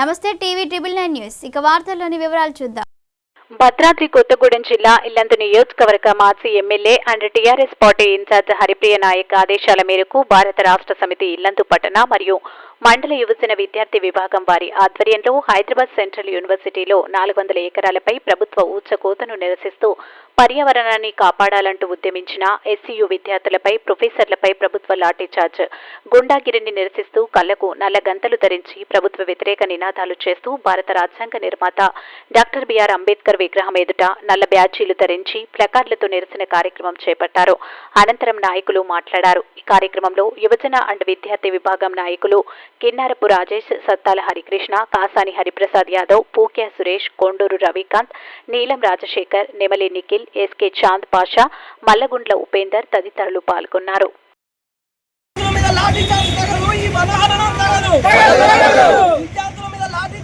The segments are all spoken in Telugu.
నమస్తే టీవీ ట్రిబుల్ నైన్ న్యూస్. ఇక వార్తల్లోని వివరాలు చూద్దాం. భద్రాద్రి కొత్తగూడెం జిల్లా ఇల్లందు నియోజకవర్గ మాజీ MLA and TRS party incharge Haripriya Nayak ఆదేశాల మేరకు భారత రాష్ట్ర సమితి ఇల్లందు పట్టణ మరియు మండల యువజన విద్యార్థి విభాగం వారి ఆధ్వర్యంలో హైదరాబాద్ సెంట్రల్ యూనివర్సిటీలో నాలుగు వందల ఎకరాలపై ప్రభుత్వ ఊచకోతను నిరసిస్తూ పర్యావరణాన్ని కాపాడాలంటూ ఉద్యమించిన ఎస్సీయూ విద్యార్థులపై ప్రొఫెసర్లపై ప్రభుత్వ లాఠీచార్జ్ గుండాగిరిని నిరసిస్తూ కళ్ళకు నల్ల గంతలు ధరించి ప్రభుత్వ వ్యతిరేక నినాదాలు చేస్తూ భారత రాజ్యాంగ నిర్మాత డాక్టర్ బిఆర్ అంబేద్కర్ విగ్రహం ఎదుట నల్ల బ్యాచీలు ధరించి ప్లకార్డులతో నిరసన కార్యక్రమం చేపట్టారు. అనంతరం నాయకులు మాట్లాడారు. ఈ కార్యక్రమంలో యువజన అండ్ విద్యార్థి విభాగం నాయకులు కిన్నారపు రాజేష్ సత్తాల హరికృష్ణ కాసాని హరిప్రసాద్ యాదవ్ పూక్యా సురేష్ కొండూరు రవికాంత్ నీలం రాజశేఖర్ నెమలి నిఖిల్ ఎస్కే చాంద్ పాషా మల్లగుండ్ల ఉపేందర్ తదితరులు పాల్గొన్నారు. విద్యార్థుల మీద లాఠీ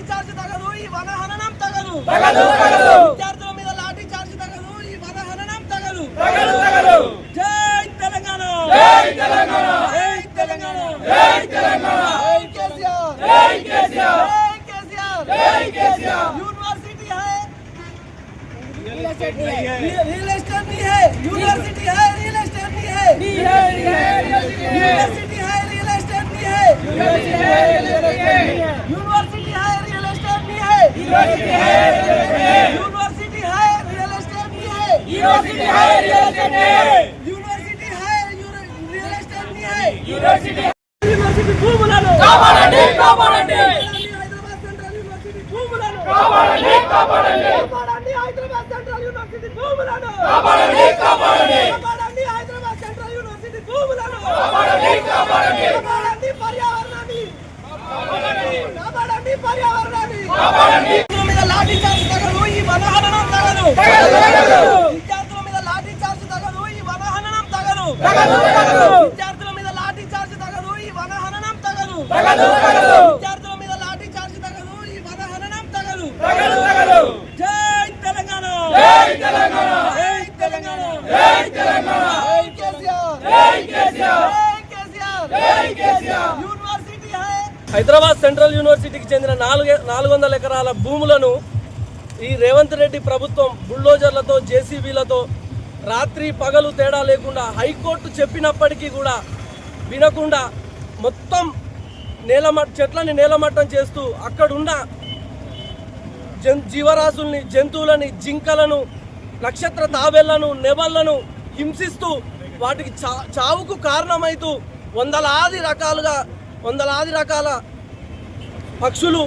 చార్జ్ తగదు. यूनिवर्सिटी है रियल एस्टेट भी है यूनिवर्सिटी है रियल एस्टेट भी है यूनिवर्सिटी है रियल एस्टेट भी है यूनिवर्सिटी है रियल एस्टेट भी है यूनिवर्सिटी है रियल एस्टेट भी है यूनिवर्सिटी है रियल एस्टेट भी है यूनिवर्सिटी है रियल एस्टेट भी है यूनिवर्सिटी కాపాడండి కాపాడండి. కాపాడండి హైదరాబాద్ సెంట్రల్ యూనివర్సిటీ భూములను. కాపాడండి కాపాడండి. కాపాడండి హైదరాబాద్ సెంట్రల్ యూనివర్సిటీ భూములను. కాపాడండి కాపాడండి. కాపాడండి పర్యావరణాన్ని. కాపాడండి. పర్యావరణాన్ని. కాపాడండి మీద లాఠీ చార్జ్ తగదు ఈ వనహననం తగదు విద్యార్థుల మీద లాఠీ చార్జ్ తగదు ఈ వనహననం తగదు విద్యార్థుల మీద లాఠీ చార్జ్ తగదు ఈ వనహననం తగదు విద్యార్థుల మీద లాఠీ చార్జ్ తగదు ఈ వనహననం తగదు జై తెలంగాణ జై తెలంగాణ జై తెలంగాణ జై తెలంగాణ జై కేసీఆర్ జై కేసీఆర్ జై కేసీఆర్ జై కేసీఆర్ యూనివర్సిటీ है హైదరాబాద్ సెంట్రల్ యూనివర్సిటీకి చెందిన నాలుగు నాలుగు వందల ఎకరాల భూములను ఈ రేవంత్ రెడ్డి ప్రభుత్వం బుల్డోజర్లతో జేసీబీలతో రాత్రి పగలు తేడా లేకుండా హైకోర్టు చెప్పినప్పటికీ కూడా వినకుండా మొత్తం నేలమ చెట్లని నేలమట్టం చేస్తూ అక్కడున్న జన్ జీవరాశుల్ని జంతువులని జింకలను నక్షత్ర తాబెళ్ళను నెమళ్ళను హింసిస్తూ వాటికి చా చావుకు కారణమైతూ వందలాది రకాలుగా వందలాది రకాల పక్షులు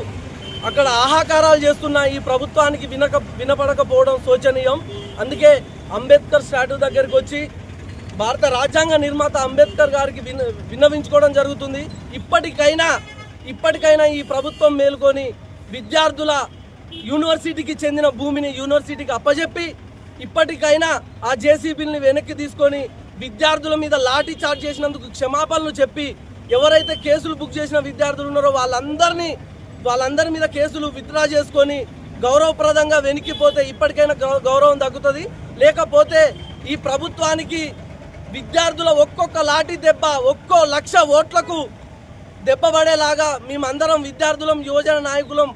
అక్కడ ఆహాకారాలు చేస్తున్న ఈ ప్రభుత్వానికి వినక వినపడకపోవడం శోచనీయం. అందుకే అంబేద్కర్ స్టాట్యూ దగ్గరికి వచ్చి భారత రాజ్యాంగ నిర్మాత అంబేద్కర్ గారికి విన విన్నవించుకోవడం జరుగుతుంది. ఇప్పటికైనా ఇప్పటికైనా ఈ ప్రభుత్వం మేల్కొని విద్యార్థుల యూనివర్సిటీకి చెందిన భూమిని యూనివర్సిటీకి అప్పజెప్పి ఇప్పటికైనా ఆ జేసీబీని వెనక్కి తీసుకొని విద్యార్థుల మీద లాఠీ చార్జ్ చేసినందుకు క్షమాపణలు చెప్పి ఎవరైతే కేసులు బుక్ చేసిన విద్యార్థులు ఉన్నారో వాళ్ళందరినీ వాళ్ళందరి మీద కేసులు విత్డ్రా చేసుకొని గౌరవప్రదంగా వెనికిపోతే ఇప్పటికైనా గౌరవం తగ్గుతుంది. లేకపోతే ఈ ప్రభుత్వానికి విద్యార్థుల ఒక్కొక్క లాఠీ దెబ్బ ఒక్కో లక్ష ఓట్లకు దెబ్బ పడేలాగా మేమందరం విద్యార్థులం యువజన నాయకులం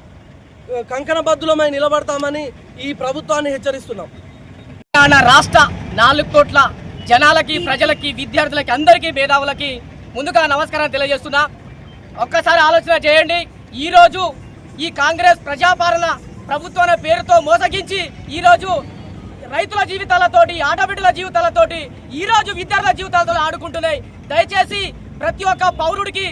కంకణబద్ధులమై కంకణబద్దులమై నిలబడతామని ఈ ప్రభుత్వాన్ని హెచ్చరిస్తున్నాం. రాష్ట్ర నాలుగు కోట్ల జనాలకి ప్రజలకి విద్యార్థులకి అందరికీ మేధావులకి ముందుగా నమస్కారం తెలియజేస్తున్నా. ఒక్కసారి ఆలోచన చేయండి. ఈరోజు ఈ కాంగ్రెస్ ప్రజాపాలన ప్రభుత్వం అనే పేరుతో మోసగించి ఈరోజు రైతుల జీవితాలతోటి ఆడబిడ్డల జీవితాలతోటి ఈరోజు విద్యార్థుల జీవితాలతో ఆడుకుంటున్నాయి. దయచేసి ప్రతి ఒక్క పౌరుడికి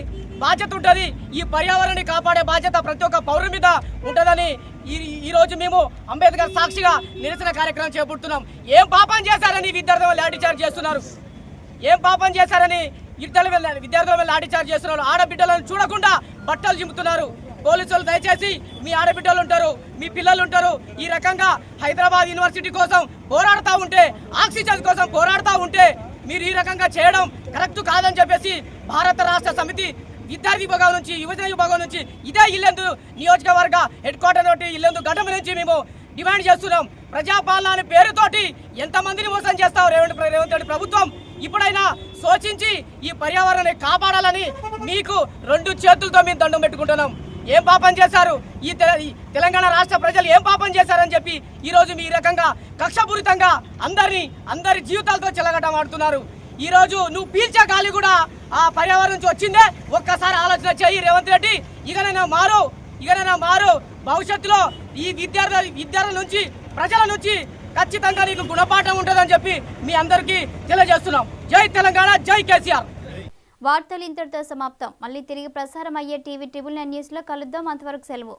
బాధ్యత ఉంటుంది. ఈ పర్యావరణాన్ని కాపాడే బాధ్యత ప్రతి ఒక్క పౌరుల మీద ఉంటుందని ఈ ఈరోజు రోజు మేము అంబేద్కర్ సాక్షిగా నిరసన కార్యక్రమం చేపడుతున్నాం. ఏం పాపం చేశారని విద్యార్థుల లాఠీ చార్జ్ చేస్తున్నారు? ఏం పాపం చేశారని ఇద్దరు విద్యార్థుల మీద లాఠీ చార్జ్ చేస్తున్నారు? ఆడబిడ్డలను చూడకుండా బట్టలు చింపుతున్నారు. పోలీసులు దయచేసి మీ ఆడబిడ్డలు ఉంటారు మీ పిల్లలు ఉంటారు. ఈ రకంగా హైదరాబాద్ యూనివర్సిటీ కోసం పోరాడుతూ ఉంటే ఆక్సిజన్ కోసం పోరాడుతూ ఉంటే మీరు ఈ రకంగా చేయడం కరెక్ట్ కాదని చెప్పేసి భారత రాష్ట్ర సమితి విద్యార్థి విభాగం నుంచి యువజన విభాగం నుంచి ఇదే ఇల్లందు నియోజకవర్గ హెడ్ క్వార్టర్ నుండి ఇల్లందు ఘటన నుంచి మేము డిమాండ్ చేస్తున్నాం. ప్రజాపాలన అనే పేరుతోటి ఎంతమందిని మోసం చేస్తావు రేవంత్ రేవంత్ రెడ్డి ప్రభుత్వం? ఇప్పుడైనా శోచించి ఈ పర్యావరణాన్ని కాపాడాలని మీకు రెండు చేతులతో మేము దండం పెట్టుకుంటున్నాం. ఏం పాపం చేశారు? ఈ ఈ తెలంగాణ రాష్ట్ర ప్రజలు ఏం పాపం చేశారని చెప్పి ఈ రోజు మీ రకంగా కక్షపూరితంగా అందరినీ అందరి జీవితాలతో చెలగటం ఆడుతున్నారు. ఈ రోజు నువ్వు పీల్చే గాలి కూడా ఆ పర్యావరణం నుంచి వచ్చిందే. ఒక్కసారి ఆలోచన చేయి రేవంత్ రెడ్డి. ఇకనైనా మారు ఇకనైనా మారు. భవిష్యత్తులో ఈ విద్యార్థుల విద్యార్థుల నుంచి ప్రజల నుంచి ఖచ్చితంగా నీకు గుణపాఠం ఉంటుందని చెప్పి మీ అందరికీ తెలియజేస్తున్నాం. జై తెలంగాణ జై కేసీఆర్. వార్తలు ఇంతటితో సమాప్తం. మళ్ళీ తిరిగి ప్రసారం అయ్యే టీవీ ట్రిబుల్ నైన్ న్యూస్లో కలుద్దాం. అంతవరకు సెలవు.